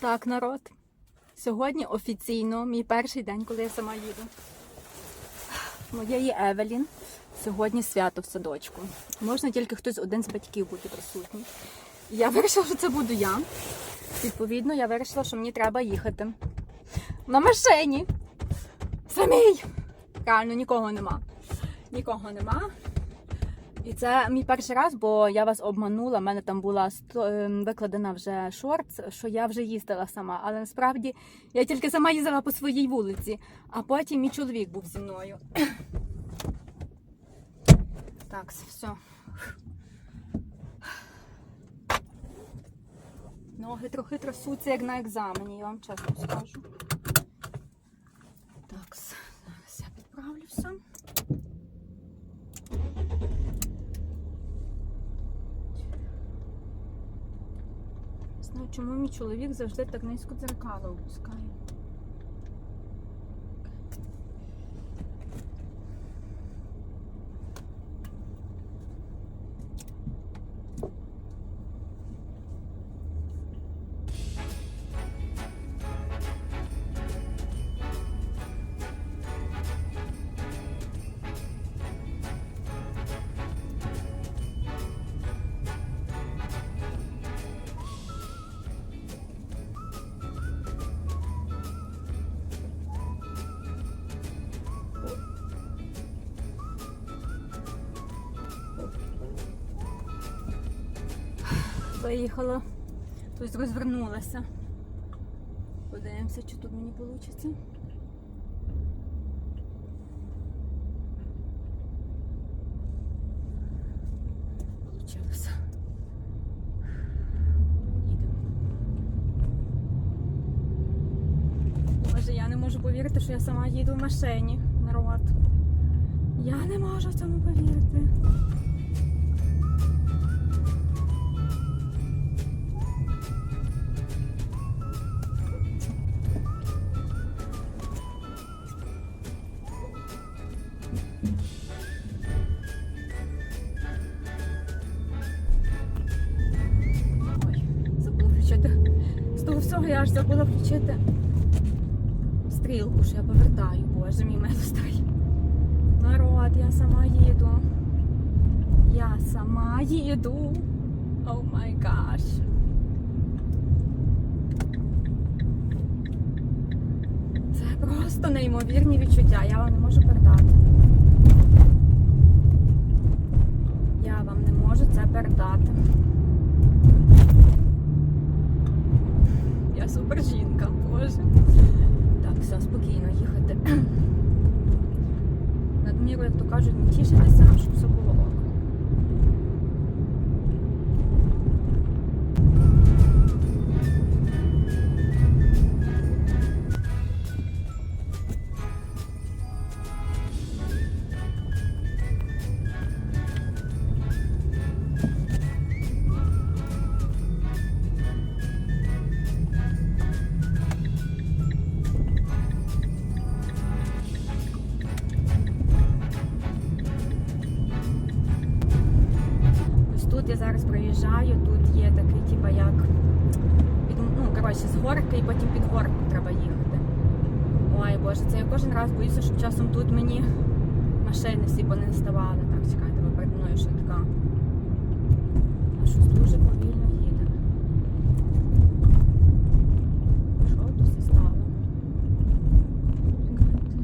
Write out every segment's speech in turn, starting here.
Так, народ. Сьогодні офіційно мій перший день, коли я сама їду. Моєї Евелін. Сьогодні свято в садочку. Можна тільки хтось один з батьків бути присутній. Я вирішила, що це буду я. Відповідно, я вирішила, що мені треба їхати на машині. Самій! Реально, нікого нема. Нікого нема. І це мій перший раз, бо я вас обманула. У мене там була ем, викладена вже шорт, що я вже їздила сама. Але насправді я тільки сама їздила по своїй вулиці, а потім мій чоловік був зі мною. Так, все. Ноги трохи трясуться, як на екзамені, я вам чесно скажу. Так, зараз я підправлюся. Чому мій чоловік завжди так низько дзеркало опускає. Виїхала, тобто розвернулася. Подивимося, чи тут мені вийде. Получилося. Я не можу повірити, що я сама їду в машині, народ. Я не можу в цьому повірити. Я аж забула включити стрілку, що я повертаю, боже мій милостивий. Народ, я сама їду. Я сама їду. О май гаш. Це просто неймовірні відчуття. Я вам не можу передати. Я вам не можу це передати. Супер жінка, боже. Так, все, спокійно їхати. Надміру, як то кажуть, не тішитися, щоб все було ок. Проїжджаю, тут є такий, типа як. під- Ну, коротше, з горки і потім під горку треба їхати. Ой, боже, це я кожен раз боюся, щоб часом тут мені машини всі понеставали. Так, чекайте, ви перед мною швидка. Щось дуже повільно їде. Що тут все стало? Чекайте.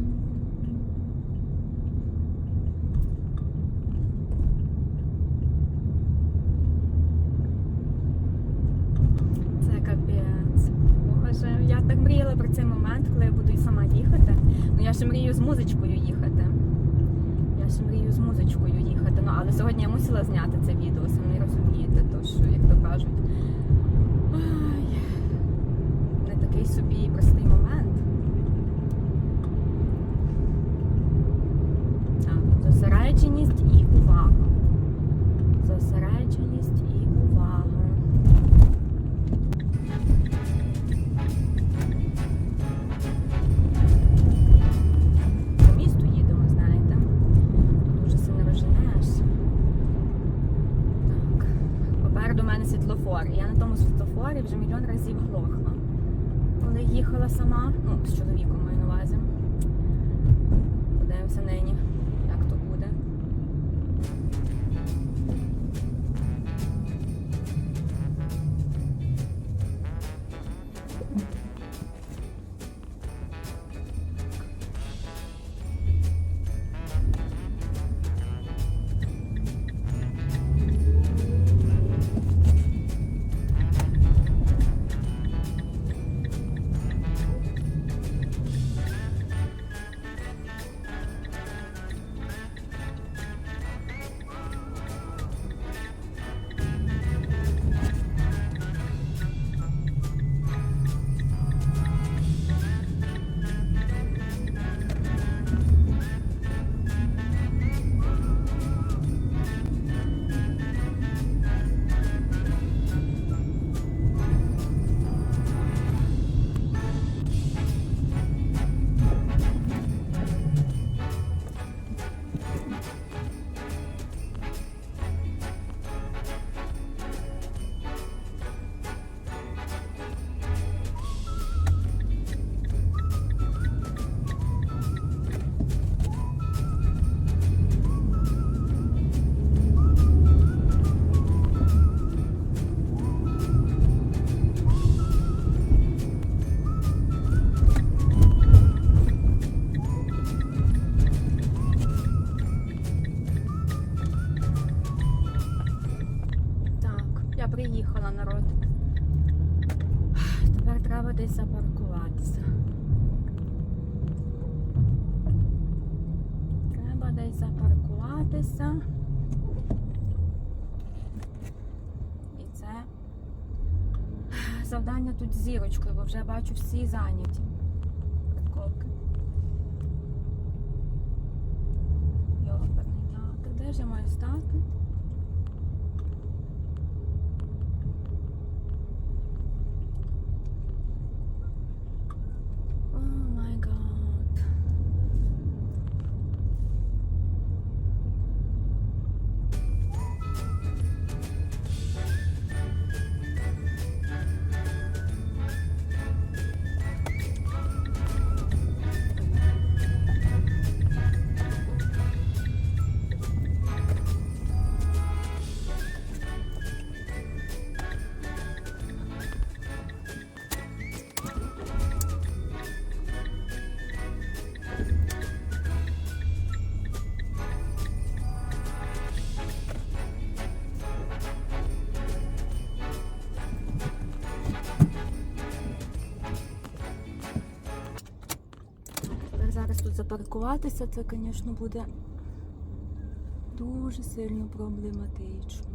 Це капець. Боже, я так мріяла про цей момент, коли я буду і сама їхати. Ну я ще мрію з музичкою їхати. Я ще мрію з музичкою їхати. Ну але сьогодні я мусила зняти це відео, самі розумієте, то що, як то кажуть. Ой, не такий собі простий тому світофорі вже мільйон разів глохла. Коли їхала сама, ну, з чоловіком маю на увазі, подивимося нині. Треба десь запаркуватися. Треба десь запаркуватися. І це завдання тут зірочкою, бо вже бачу всі зайняті. Парковки. Йоперний театр. Де ж я маю стати? Запаркуватися, це, звісно, буде дуже сильно проблематично.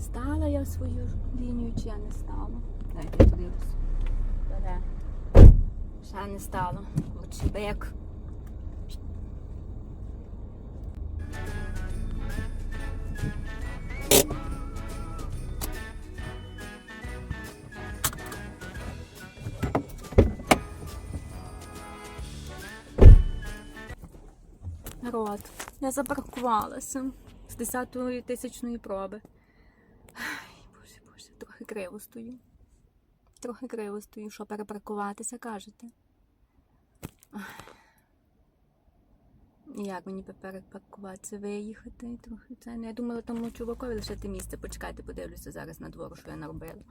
Стала я в свою лінію чи я не стала? Дайте подивлюсь. Ще не стало. Чебек. Народ, я запаркувалася з 10-ї тисячної проби. Ай, боже, боже, трохи криво стою. Трохи криво стою, що перепаркуватися, кажете. Ай. Як мені перепаркуватися, виїхати трохи це. Ну, я думала, тому чувакові лишити місце. Почекайте, подивлюся зараз на двору, що я наробила.